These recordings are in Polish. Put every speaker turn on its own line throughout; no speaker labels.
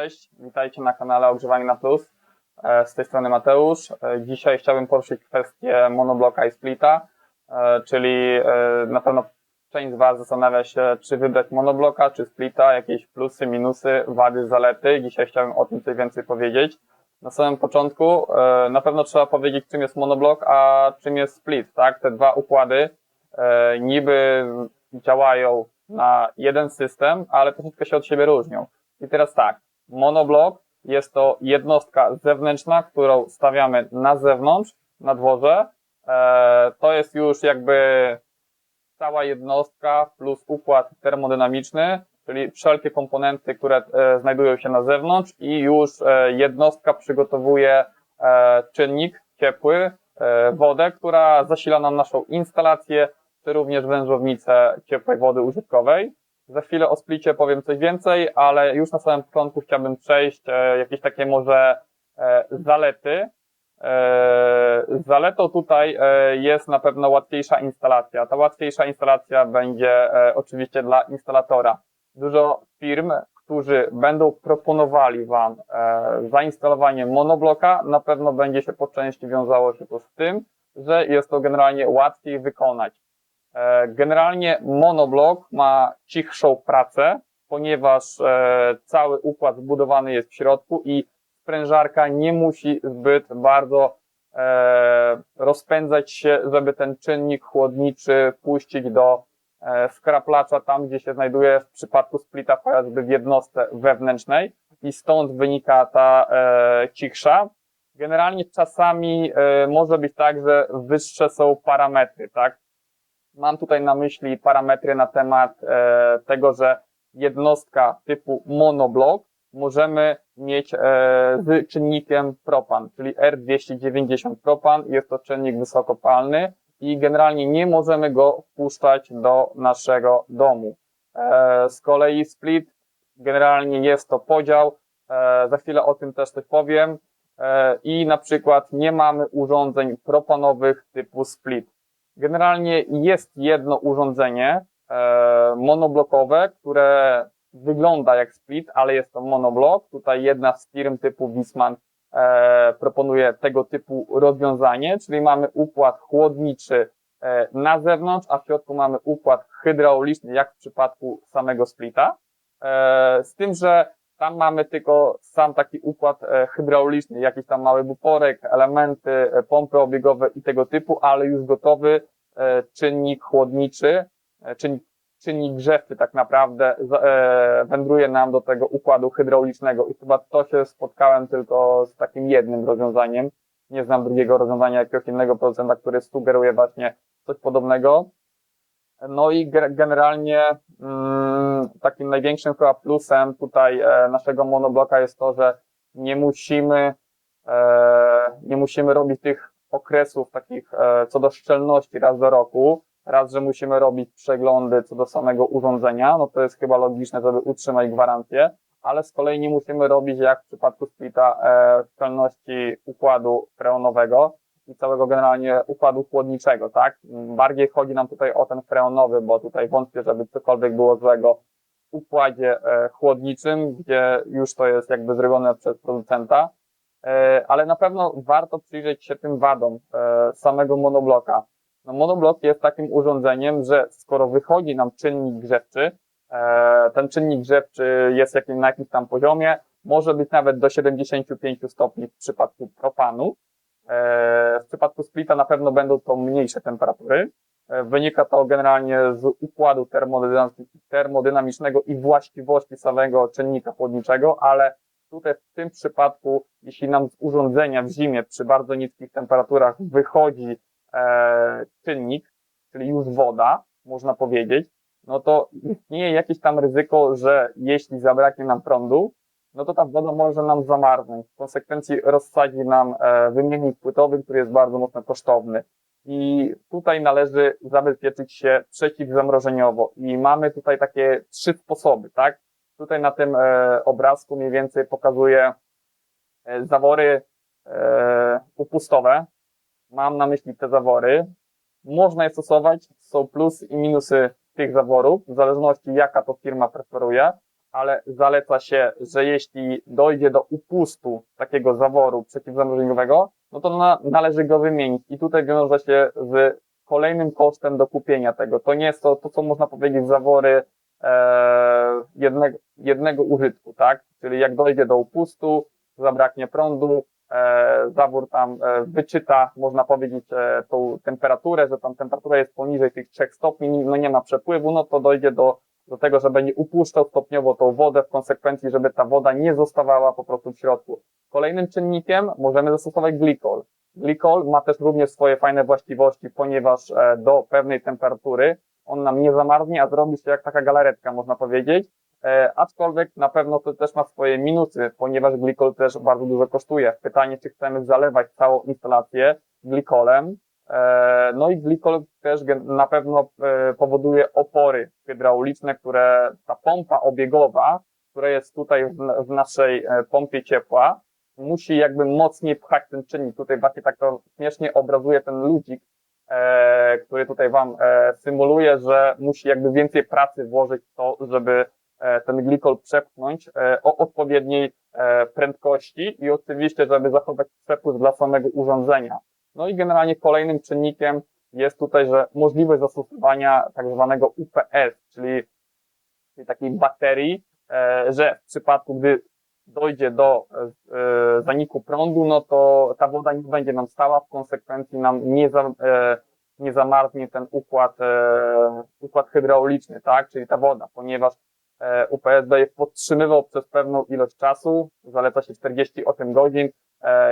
Cześć, witajcie na kanale Ogrzewanie na Plus. E, Z tej strony Mateusz. E, Dzisiaj chciałbym poruszyć kwestię monobloka i splita, e, czyli na pewno część z Was zastanawia się, czy wybrać monobloka, czy splita, jakieś plusy, minusy, wady, zalety. Dzisiaj chciałbym o tym coś więcej powiedzieć. Na samym początku na pewno trzeba powiedzieć, czym jest monoblok, a czym jest split, tak? Te dwa układy niby działają na jeden system, ale troszeczkę się od siebie różnią. I teraz tak, monoblok jest to jednostka zewnętrzna, którą stawiamy na zewnątrz, na dworze. E, to jest już jakby cała jednostka plus układ termodynamiczny, czyli wszelkie komponenty, które e, znajdują się na zewnątrz i już e, jednostka przygotowuje czynnik ciepły, wodę, która zasila nam naszą instalację, czy również wężownicę ciepłej wody użytkowej. Za chwilę o splicie powiem coś więcej, ale już na samym początku chciałbym przejść e, jakieś takie może e, zalety. E, zaletą tutaj e, jest na pewno łatwiejsza instalacja. Ta łatwiejsza instalacja będzie e, oczywiście dla instalatora. Dużo firm, którzy będą proponowali Wam e, zainstalowanie monobloka, na pewno będzie się po części wiązało się to z tym, że jest to generalnie łatwiej wykonać. E, Generalnie monoblok ma cichszą pracę, ponieważ e, cały układ zbudowany jest w środku i sprężarka nie musi zbyt bardzo e, rozpędzać się, żeby ten czynnik chłodniczy puścić do skraplacza tam, gdzie się znajduje w przypadku splita chociażby w jednostce wewnętrznej i stąd wynika ta cichsza. Generalnie czasami może być tak, że wyższe są parametry, tak? Mam tutaj na myśli parametry na temat e, tego, że jednostka typu monoblok możemy mieć e, z czynnikiem propan, czyli R290 propan. Jest to czynnik wysokopalny i generalnie nie możemy go wpuszczać do naszego domu. E, z kolei split generalnie jest to podział. E, za chwilę o tym też coś powiem. E, I na przykład nie mamy urządzeń propanowych typu split. Generalnie jest jedno urządzenie e, monoblokowe, które wygląda jak split, ale jest to monoblok. Tutaj jedna z firm typu Wisman e, proponuje tego typu rozwiązanie, czyli mamy układ chłodniczy e, na zewnątrz, a w środku mamy układ hydrauliczny, jak w przypadku samego splita. Z tym, że tam mamy tylko sam taki układ e, hydrauliczny, jakiś tam mały buforek, elementy, e, pompy obiegowe i tego typu, ale już gotowy e, czynnik chłodniczy, czynnik, czynnik grzewczy tak naprawdę wędruje nam do tego układu hydraulicznego i chyba to się spotkałem tylko z takim jednym rozwiązaniem. Nie znam drugiego rozwiązania jakiegoś innego producenta, który sugeruje właśnie coś podobnego. No i ge- generalnie mm, takim największym chyba plusem tutaj e, naszego monobloka jest to, że nie musimy e, nie musimy robić tych okresów takich e, co do szczelności raz do roku. Raz, że musimy robić przeglądy co do samego urządzenia, no to jest chyba logiczne, żeby utrzymać gwarancję, ale z kolei nie musimy robić jak w przypadku splita szczelności układu freonowego i całego generalnie układu chłodniczego, tak? Bardziej chodzi nam tutaj o ten freonowy, bo tutaj wątpię, żeby cokolwiek było złego w układzie e, chłodniczym, gdzie już to jest jakby zrobione przez producenta. E, ale na pewno warto przyjrzeć się tym wadom e, samego monobloka. No, monoblok jest takim urządzeniem, że skoro wychodzi nam czynnik grzewczy, ten czynnik grzewczy jest na jakimś tam poziomie, może być nawet do 75 stopni w przypadku propanu, W przypadku splita na pewno będą to mniejsze temperatury. E, Wynika to generalnie z układu termodynam- termodynamicznego i właściwości samego czynnika chłodniczego, ale tutaj w tym przypadku, jeśli nam z urządzenia w zimie przy bardzo niskich temperaturach wychodzi e, czynnik, czyli już woda, można powiedzieć, no to istnieje jakieś tam ryzyko, że jeśli zabraknie nam prądu, no to ta woda może nam zamarznąć. W konsekwencji rozsadzi nam e, wymiennik płytowy, który jest bardzo mocno kosztowny. I tutaj należy zabezpieczyć się przeciwzamrożeniowo. I mamy tutaj takie trzy sposoby, tak? Tutaj na tym e, obrazku mniej więcej pokazuję e, zawory upustowe. Mam na myśli te zawory. Można je stosować, są plusy i minusy tych zaworów, w zależności jaka to firma preferuje ale zaleca się, że jeśli dojdzie do upustu takiego zaworu przeciwzamrożeniowego, no to na, należy go wymienić. I tutaj wiąże się z kolejnym kosztem do kupienia tego. To nie jest to, to co można powiedzieć, zawory e, jednego, jednego użytku, tak? Czyli jak dojdzie do upustu, zabraknie prądu, e, zawór tam e, wyczyta, można powiedzieć, e, tą temperaturę, że tam temperatura jest poniżej tych 3 stopni, no nie ma przepływu, no to dojdzie do, do tego, że będzie upuszczał stopniowo tą wodę, w konsekwencji, żeby ta woda nie zostawała po prostu w środku. Kolejnym czynnikiem możemy zastosować glikol. Glikol ma też również swoje fajne właściwości, ponieważ e, do pewnej temperatury on nam nie zamarznie, a zrobi się jak taka galaretka, można powiedzieć. E, aczkolwiek na pewno to też ma swoje minusy, ponieważ glikol też bardzo dużo kosztuje. Pytanie, czy chcemy zalewać całą instalację glikolem. E, no i glikol też na pewno e, powoduje opory hydrauliczne, które ta pompa obiegowa, która jest tutaj w, naszej e, pompie ciepła, musi jakby mocniej pchać ten czynnik. Tutaj właśnie tak to śmiesznie obrazuje ten ludzik, który tutaj wam symuluje, że musi jakby więcej pracy włożyć w to, żeby ten glikol przepchnąć o odpowiedniej prędkości i oczywiście, żeby zachować przepływ dla samego urządzenia. No i generalnie kolejnym czynnikiem jest tutaj, że możliwość zastosowania tak zwanego UPS, czyli, czyli takiej baterii, e, że w przypadku, gdy dojdzie do e, zaniku prądu, no to ta woda nie będzie nam stała, w konsekwencji nam nie, za, e, nie zamarznie ten układ, układ hydrauliczny, tak, czyli ta woda, ponieważ UPS będzie podtrzymywał przez pewną ilość czasu, zaleca się 48 godzin,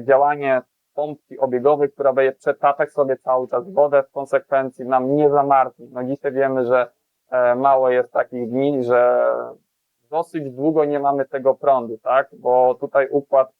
działanie pompki obiegowej, która będzie przetaczać sobie cały czas wodę, w konsekwencji nam nie zamarznie. No dzisiaj wiemy, że e, mało jest takich dni, że dosyć długo nie mamy tego prądu, tak? Bo tutaj układ,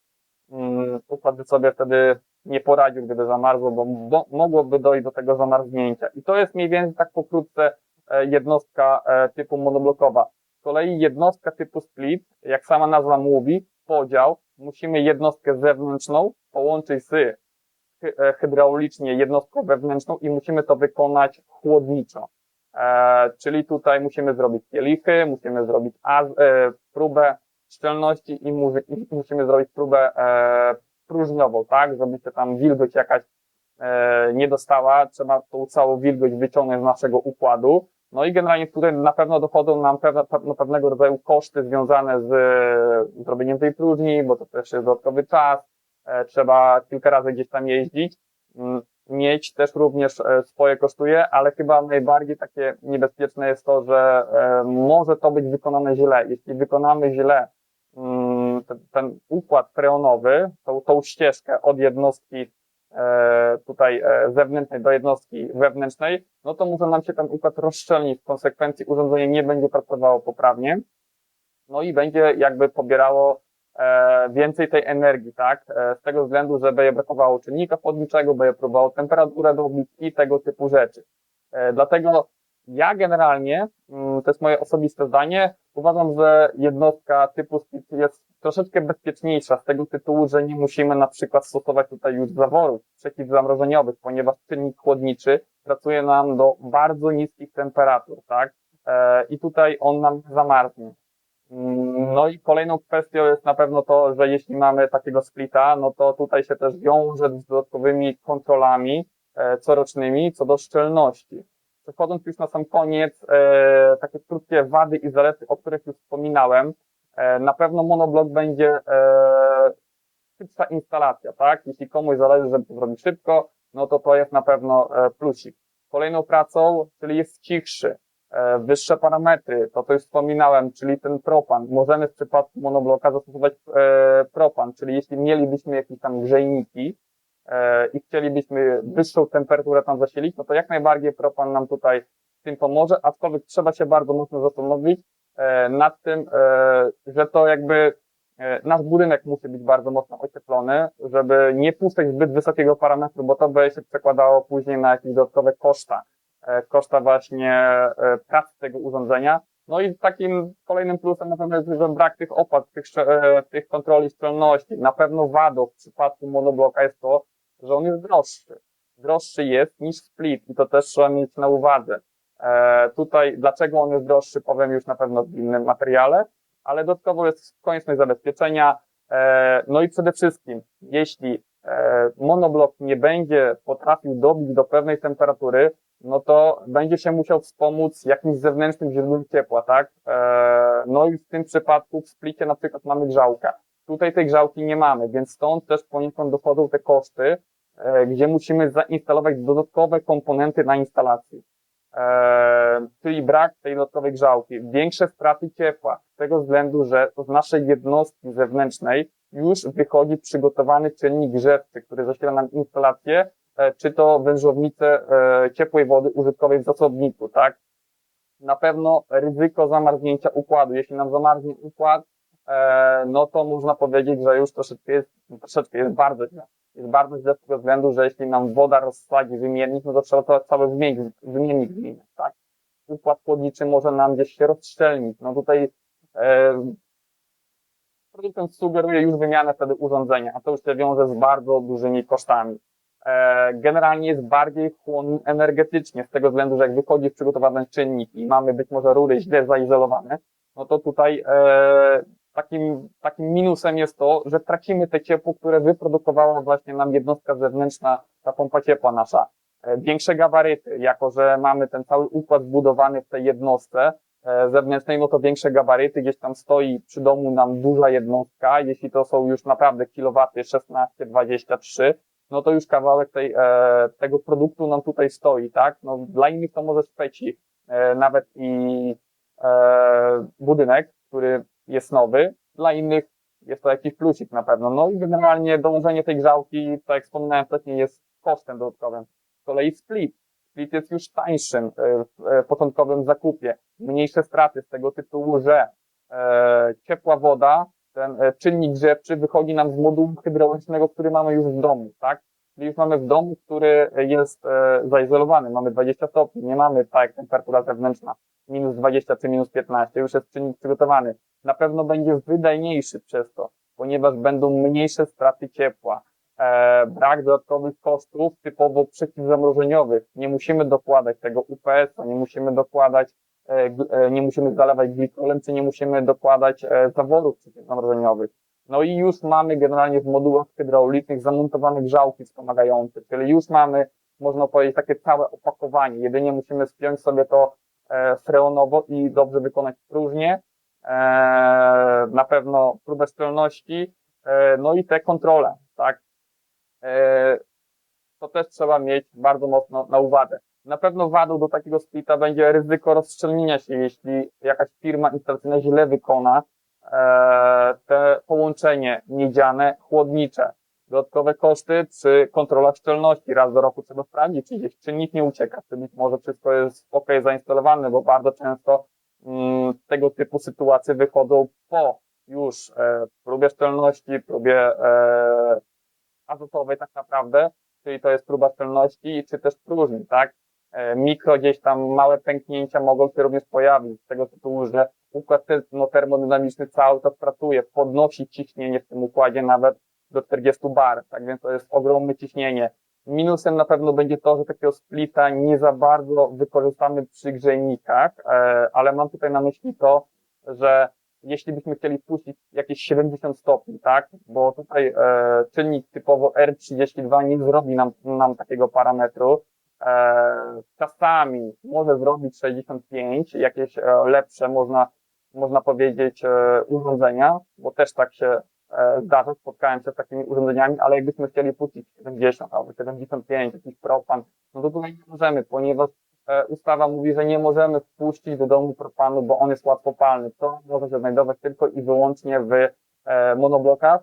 mm, układ by sobie wtedy nie poradził, gdyby zamarzło, bo, mogłoby dojść do tego zamarznięcia. I to jest mniej więcej tak pokrótce e, jednostka e, typu monoblokowa. Z kolei jednostka typu split, jak sama nazwa mówi, podział, musimy jednostkę zewnętrzną połączyć z e, hydraulicznie jednostką wewnętrzną i musimy to wykonać chłodniczo. E, czyli tutaj musimy zrobić kielichy, musimy zrobić az, e, próbę szczelności i, mu, i musimy zrobić próbę e, próżniową, tak, żeby się tam wilgoć jakaś e, nie dostała, trzeba tą całą wilgoć wyciągnąć z naszego układu. No i generalnie tutaj na pewno dochodzą nam pewne, pewne, pewnego rodzaju koszty związane z zrobieniem tej próżni, bo to też jest dodatkowy czas, e, trzeba kilka razy gdzieś tam jeździć. Mm, Mieć też również e, swoje kosztuje, ale chyba najbardziej takie niebezpieczne jest to, że e, może to być wykonane źle. Jeśli wykonamy źle mm, ten, układ freonowy, tą, tą ścieżkę od jednostki tutaj e, zewnętrznej do jednostki wewnętrznej, no to może nam się ten układ rozszczelnić. W konsekwencji urządzenie nie będzie pracowało poprawnie. No i będzie jakby pobierało e, więcej tej energii, tak? E, z tego względu, że będzie brakowało czynnika chłodniczego, będzie próbowało temperaturę dobić i tego typu rzeczy. E, dlatego ja generalnie, mm, to jest moje osobiste zdanie, uważam, że jednostka typu split jest troszeczkę bezpieczniejsza z tego tytułu, że nie musimy na przykład stosować tutaj już zaworów przeciwzamrożeniowych, ponieważ czynnik chłodniczy pracuje nam do bardzo niskich temperatur, tak? E, I tutaj on nam nie zamarznie. Mm, No i kolejną kwestią jest na pewno to, że jeśli mamy takiego splita, no to tutaj się też wiąże z dodatkowymi kontrolami e, corocznymi co do szczelności. Przechodząc już na sam koniec, e, takie krótkie wady i zalety, o których już wspominałem, na pewno monoblok będzie e, szybsza instalacja, tak? Jeśli komuś zależy, żeby to zrobić szybko, no to to jest na pewno e, plusik. Kolejną pracą, czyli jest cichszy, e, wyższe parametry, to co już wspominałem, czyli ten propan. Możemy w przypadku monobloka zastosować e, propan, czyli jeśli mielibyśmy jakieś tam grzejniki e, i chcielibyśmy wyższą temperaturę tam zasilić, no to jak najbardziej propan nam tutaj tym pomoże, aczkolwiek trzeba się bardzo mocno zastanowić e, nad tym, e, że to jakby e, nasz budynek musi być bardzo mocno ocieplony, żeby nie puszczać zbyt wysokiego parametru, bo to by się przekładało później na jakieś dodatkowe koszta e, koszta właśnie e, pracy tego urządzenia. No i takim kolejnym plusem na pewno jest, że brak tych opłat, tych, e, tych kontroli szczelności. Na pewno wadą w przypadku monobloka jest to, że on jest droższy. Droższy jest niż split i to też trzeba mieć na uwadze. E, tutaj, dlaczego on jest droższy, powiem już na pewno w innym materiale. ale dodatkowo jest konieczność zabezpieczenia. E, No i przede wszystkim, jeśli e, monoblok nie będzie potrafił dobić do pewnej temperatury, no to będzie się musiał wspomóc jakimś zewnętrznym źródłem ciepła, tak? No i w tym przypadku w splicie na przykład mamy grzałkę. Tutaj tej grzałki nie mamy, więc stąd też poniekąd dochodzą te koszty, gdzie musimy zainstalować dodatkowe komponenty na instalacji. E, czyli brak tej dodatkowej grzałki, większe straty ciepła, z tego względu, że z naszej jednostki zewnętrznej już wychodzi przygotowany czynnik grzewczy, który zasila nam instalację, e, czy to wężownicę e, ciepłej wody użytkowej w zasobniku, tak? Na pewno ryzyko zamarznięcia układu. Jeśli nam zamarznie układ, no to można powiedzieć, że już troszeczkę jest, troszeczkę jest bardzo źle. Jest bardzo źle z tego względu, że jeśli nam woda rozsadzi wymiennik, no to trzeba to cały wymiennik, wymiennik zmieniać, tak? Układ chłodniczy może nam gdzieś się rozszczelnić. No tutaj e, producent sugeruje już wymianę wtedy urządzenia, a to już się wiąże z bardzo dużymi kosztami. E, generalnie jest bardziej chłonny energetycznie, z tego względu, że jak wychodzi przygotowany czynnik i mamy być może rury źle zaizolowane, no to tutaj e, takim, takim minusem jest to, że tracimy te ciepło, które wyprodukowała właśnie nam jednostka zewnętrzna, ta pompa ciepła nasza. E, większe gabaryty, jako że mamy ten cały układ zbudowany w tej jednostce e, zewnętrznej, no to większe gabaryty, gdzieś tam stoi przy domu nam duża jednostka, jeśli to są już naprawdę kilowaty 16, 23, no to już kawałek tej, e, tego produktu nam tutaj stoi, tak? No, dla innych to może speci nawet i budynek, który jest nowy, dla innych jest to jakiś plusik na pewno. No i generalnie dołożenie tej grzałki, tak jak wspominałem wcześniej, jest kosztem dodatkowym. Z kolei split. Split jest już tańszym e, w e, początkowym zakupie. Mniejsze straty z tego tytułu, że e, ciepła woda, ten czynnik grzewczy wychodzi nam z modułu hydraulicznego, który mamy już w domu, tak? Czyli już mamy w domu, który jest e, zaizolowany, mamy 20 stopni, nie mamy tak jak temperatura zewnętrzna, minus 20 czy minus 15, już jest czynnik przygotowany. Na pewno będzie wydajniejszy przez to, ponieważ będą mniejsze straty ciepła, e, brak dodatkowych kosztów typowo przeciwzamrożeniowych. Nie musimy dokładać tego UPS-a, nie musimy dokładać, e, e, nie musimy zalewać glikolem, czy nie musimy dokładać e, zaworów przeciwzamrożeniowych. No i już mamy generalnie w modułach hydraulicznych zamontowane grzałki wspomagające, czyli już mamy, można powiedzieć, takie całe opakowanie. Jedynie musimy spiąć sobie to e, freonowo i dobrze wykonać próżnię, e, na pewno próbę szczelności, e, no i te kontrole, tak. E, to też trzeba mieć bardzo mocno na uwadze. Na pewno wadą do takiego splita będzie ryzyko rozszczelnienia się, jeśli jakaś firma instalacyjna źle wykona te połączenie miedziane, chłodnicze. Dodatkowe koszty przy kontrolach szczelności. Raz do roku trzeba sprawdzić, czy gdzieś czynnik nie ucieka, czy być może wszystko jest ok zainstalowane, bo bardzo często mm, tego typu sytuacje wychodzą po już e, próbie szczelności, próbie e, azotowej tak naprawdę, czyli to jest próba szczelności, czy też próżni, tak? E, mikro gdzieś tam małe pęknięcia mogą się również pojawić z tego tytułu, że układ no, termodynamiczny cały czas pracuje, podnosi ciśnienie w tym układzie nawet do 40 bar, tak więc to jest ogromne ciśnienie. Minusem na pewno będzie to, że takiego splita nie za bardzo wykorzystamy przy grzejnikach, e, ale mam tutaj na myśli to, że jeśli byśmy chcieli puścić jakieś 70 stopni, tak, bo tutaj e, czynnik typowo R32 nie zrobi nam, nam takiego parametru, e, czasami może zrobić 65, jakieś e, lepsze można, można powiedzieć e, urządzenia, bo też tak się e, zdarza, spotkałem się z takimi urządzeniami, ale jakbyśmy chcieli puścić 70 albo 75, jakiś propan, no to tutaj nie możemy, ponieważ e, ustawa mówi, że nie możemy wpuścić do domu propanu, bo on jest łatwopalny. To może się znajdować tylko i wyłącznie w monoblokach.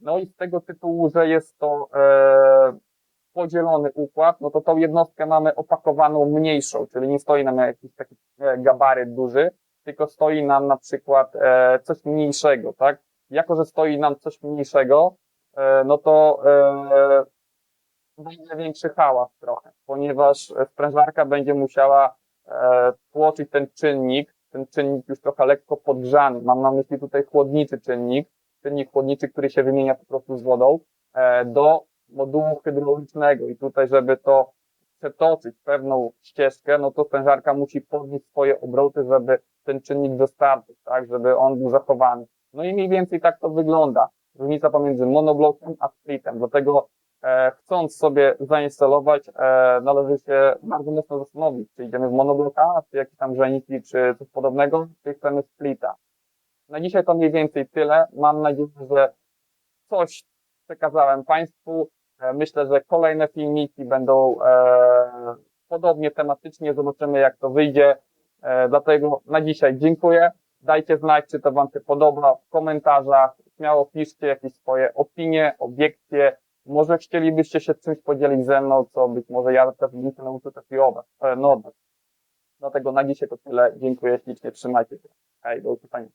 No i z tego tytułu, że jest to podzielony układ, no to tą jednostkę mamy opakowaną mniejszą, czyli nie stoi nam jakiś taki gabaryt duży, tylko stoi nam na przykład e, coś mniejszego, tak? Jako, że stoi nam coś mniejszego, e, no to e, będzie większy hałas trochę, ponieważ sprężarka będzie musiała e, tłoczyć ten czynnik, ten czynnik już trochę lekko podgrzany. Mam na myśli tutaj chłodniczy czynnik, czynnik chłodniczy, który się wymienia po prostu z wodą, do modułu hydraulicznego. I tutaj, żeby to przetoczyć pewną ścieżkę, no to sprężarka musi podnieść swoje obroty, żeby ten czynnik dostarczyć, tak, żeby on był zachowany. No i mniej więcej tak to wygląda. Różnica pomiędzy monoblokiem a splitem. Dlatego e, chcąc sobie zainstalować, e, należy się bardzo mocno zastanowić, czy idziemy w monobloka, czy jakieś tam grzejniki, czy coś podobnego, czy chcemy splita. Na dzisiaj to mniej więcej tyle. Mam nadzieję, że coś przekazałem Państwu. E, Myślę, że kolejne filmiki będą e, podobnie tematycznie. Zobaczymy, jak to wyjdzie. E, dlatego na dzisiaj dziękuję. Dajcie znać, czy to Wam się podoba w komentarzach. Śmiało piszcie jakieś swoje opinie, obiekcje. Może chcielibyście się czymś podzielić ze mną, co być może ja też bym się nauczył takiego e, no, Dlatego na dzisiaj to tyle. Dziękuję ślicznie. Trzymajcie się. Hej, do usłyszenia.